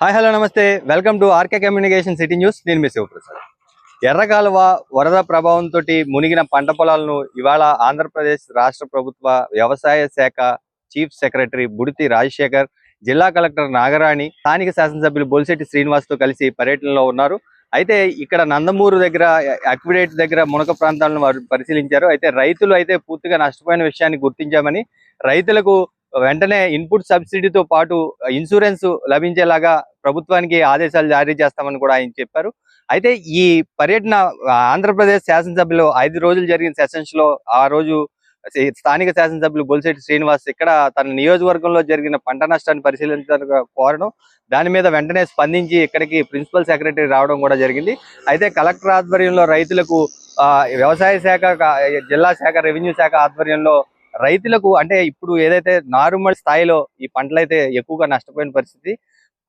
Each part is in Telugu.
హాయ్ హలో నమస్తే. Welcome to RK communication city news. నేను మీ శివప్రసాద్. ఎర్రకాలువ వరద ప్రభావంతో మునిగిన పంట పొలాలను ఇవాళ ఆంధ్రప్రదేశ్ రాష్ట్ర ప్రభుత్వ వ్యవసాయ శాఖ చీఫ్ సెక్రటరీ బుడితి రాజశేఖర్ జిల్లా కలెక్టర్ నాగరాణి స్థానిక శాసనసభ్యులు బొలిశెట్టి శ్రీనివాస్తో కలిసి పర్యటనలో ఉన్నారు. అయితే ఇక్కడ నందమూరు దగ్గర అక్విడేట్ దగ్గర మునక ప్రాంతాలను వారు పరిశీలించారు. అయితే రైతులు అయితే పూర్తిగా నష్టపోయిన విషయాన్ని గుర్తించామని రైతులకు వెంటనే ఇన్పుట్ సబ్సిడీతో పాటు ఇన్సూరెన్స్ లభించేలాగా ప్రభుత్వానికి ఆదేశాలు జారీ చేస్తామని కూడా ఆయన చెప్పారు. అయితే ఈ పర్యటన ఆంధ్రప్రదేశ్ శాసనసభలో ఐదు రోజులు జరిగిన సెషన్స్లో ఆ రోజు స్థానిక శాసనసభ్యులు బొలిశెట్టి శ్రీనివాస్ ఇక్కడ తన నియోజకవర్గంలో జరిగిన పంట నష్టాన్ని పరిశీలించడానికి కోరడం దాని మీద వెంటనే స్పందించి ఇక్కడికి ప్రిన్సిపల్ సెక్రటరీ రావడం కూడా జరిగింది. అయితే కలెక్టర్ ఆధ్వర్యంలో రైతులకు ఆ, వ్యవసాయ శాఖ జిల్లా శాఖ రెవెన్యూ శాఖ ఆధ్వర్యంలో రైతులకు అంటే ఇప్పుడు ఏదైతే నారుమడి స్థాయిలో ఈ పంటలు అయితే ఎక్కువగా నష్టపోయిన పరిస్థితి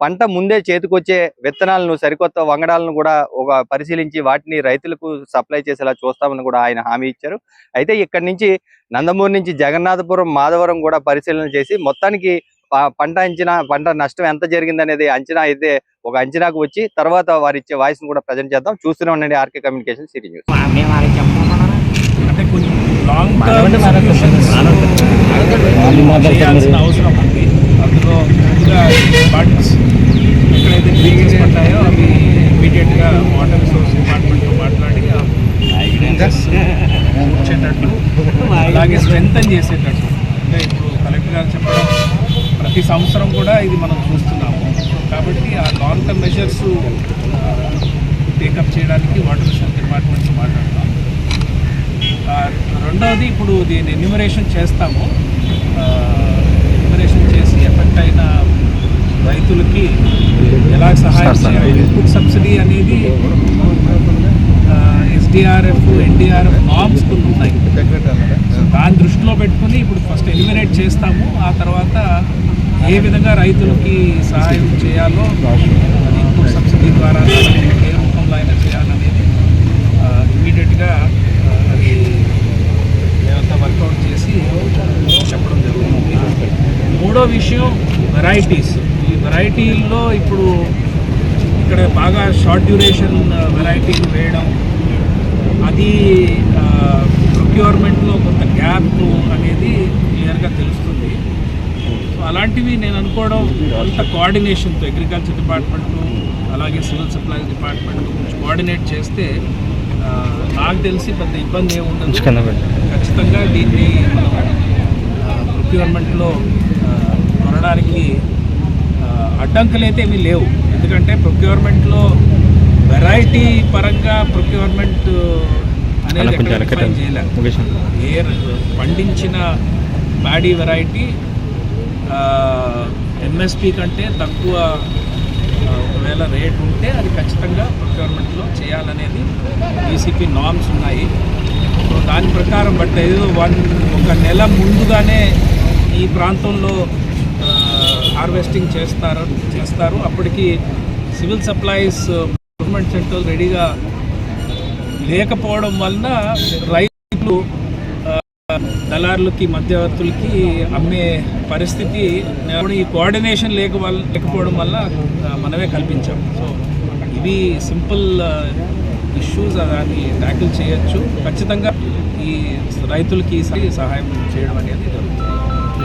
పంట ముందే చేతికొచ్చే విత్తనాలను సరికొత్త వంగడాలను కూడా ఒక పరిశీలించి వాటిని రైతులకు సప్లై చేసేలా చూస్తామని కూడా ఆయన హామీ ఇచ్చారు. అయితే ఇక్కడి నుంచి నందమూరు నుంచి జగన్నాథపురం మాధవరం కూడా పరిశీలన చేసి మొత్తానికి పంట అంచనా పంట నష్టం ఎంత జరిగింది అనేది అంచనా అయితే ఒక అంచనాకు వచ్చి తర్వాత వారి ఇచ్చే వాయిస్ కూడా ప్రజెంట్ చేద్దాం. చూస్తూనే ఉండండి ఆర్కే కమ్యూనికేషన్ సిటీ న్యూస్. అవసరం అందులో ఇమీడియట్గా వాటర్ రిసోర్స్ డిపార్ట్మెంట్తో మాట్లాడి వచ్చేటట్టు అలాగే స్ట్రెంగ్తన్ చేసేటట్టు. అంటే ఇప్పుడు కలెక్టర్ గారు చెప్పడం ప్రతి సంవత్సరం కూడా ఇది మనం చూస్తున్నాము. కాబట్టి ఆ long term measures take up చేయడానికి వాటర్ రిసోర్స్ డిపార్ట్మెంట్తో మాట్లాడతాం. రెండవది ఇప్పుడు దీన్ని ఎన్యూమరేషన్ చేస్తాము. ఎన్యూమరేషన్ చేసి ఎఫెక్ట్ అయిన రైతులకి ఎలా సహాయం చేయాలి? ఇన్పుట్ సబ్సిడీ అనేది ఎస్డిఆర్ఎఫ్ ఎన్డీఆర్ఎఫ్ నామ్స్ కొన్ని ఉన్నాయి సో దాన్ని దృష్టిలో పెట్టుకుని ఇప్పుడు ఫస్ట్ ఎలిమినేట్ చేస్తాము. ఆ తర్వాత ఏ విధంగా రైతులకి సహాయం చేయాలో ఇన్పుట్ సబ్సిడీ ద్వారా ఏ రూపంలో అయినా చేయాలనేది ఇమీడియట్గా అది మేమంతా వర్కౌట్ చేసి చెప్పడం జరుగుతుంది. మూడో విషయం వెరైటీస్ వెరైటీల్లో ఇప్పుడు ఇక్కడ బాగా షార్ట్ డ్యూరేషన్ వెరైటీలు వేయడం అది ప్రొక్యూర్మెంట్లో కొంత గ్యాప్ అనేది క్లియర్గా తెలుస్తుంది. సో అలాంటివి నేను అనుకోవడం కొంత కోఆర్డినేషన్తో అగ్రికల్చర్ డిపార్ట్మెంట్ అలాగే సివిల్ సప్లైస్ డిపార్ట్మెంట్ కొంచెం కోఆర్డినేట్ చేస్తే నాకు తెలిసి పెద్ద ఇబ్బంది ఏమి ఉండదు. ఖచ్చితంగా దీన్ని మనం ప్రొక్యూర్మెంట్లో కొనడానికి అడ్డంకులు అయితే ఏమీ లేవు. ఎందుకంటే ప్రొక్యూర్మెంట్లో వెరైటీ పరంగా ప్రొక్యూర్మెంట్ అనేది ఏ పండించిన ప్యాడీ వెరైటీ ఎంఎస్పి కంటే తక్కువ ఒకవేళ రేట్ ఉంటే అది ఖచ్చితంగా ప్రొక్యూర్మెంట్లో చేయాలనేది బీసీపీ నామ్స్ ఉన్నాయి. సో దాని ప్రకారం బట్ ఏదో వన్ ఒక నెల ముందుగానే ఈ ప్రాంతంలో హార్వెస్టింగ్ చేస్తారు చేస్తారు. అప్పటికి civil supplies uh, government centre రెడీగా లేకపోవడం వలన రైతులు uh, దళారులకి మధ్యవర్తులకి అమ్మే పరిస్థితి ఈ కోఆర్డినేషన్ లేక లేకపోవడం వల్ల మనమే కల్పించాం. సో ఇవి సింపుల్ uh, ఇష్యూస్ దాన్ని ట్యాకిల్ చేయొచ్చు. ఖచ్చితంగా ఈ రైతులకి సహాయం చేయడం అనేది జరుగుతుంది.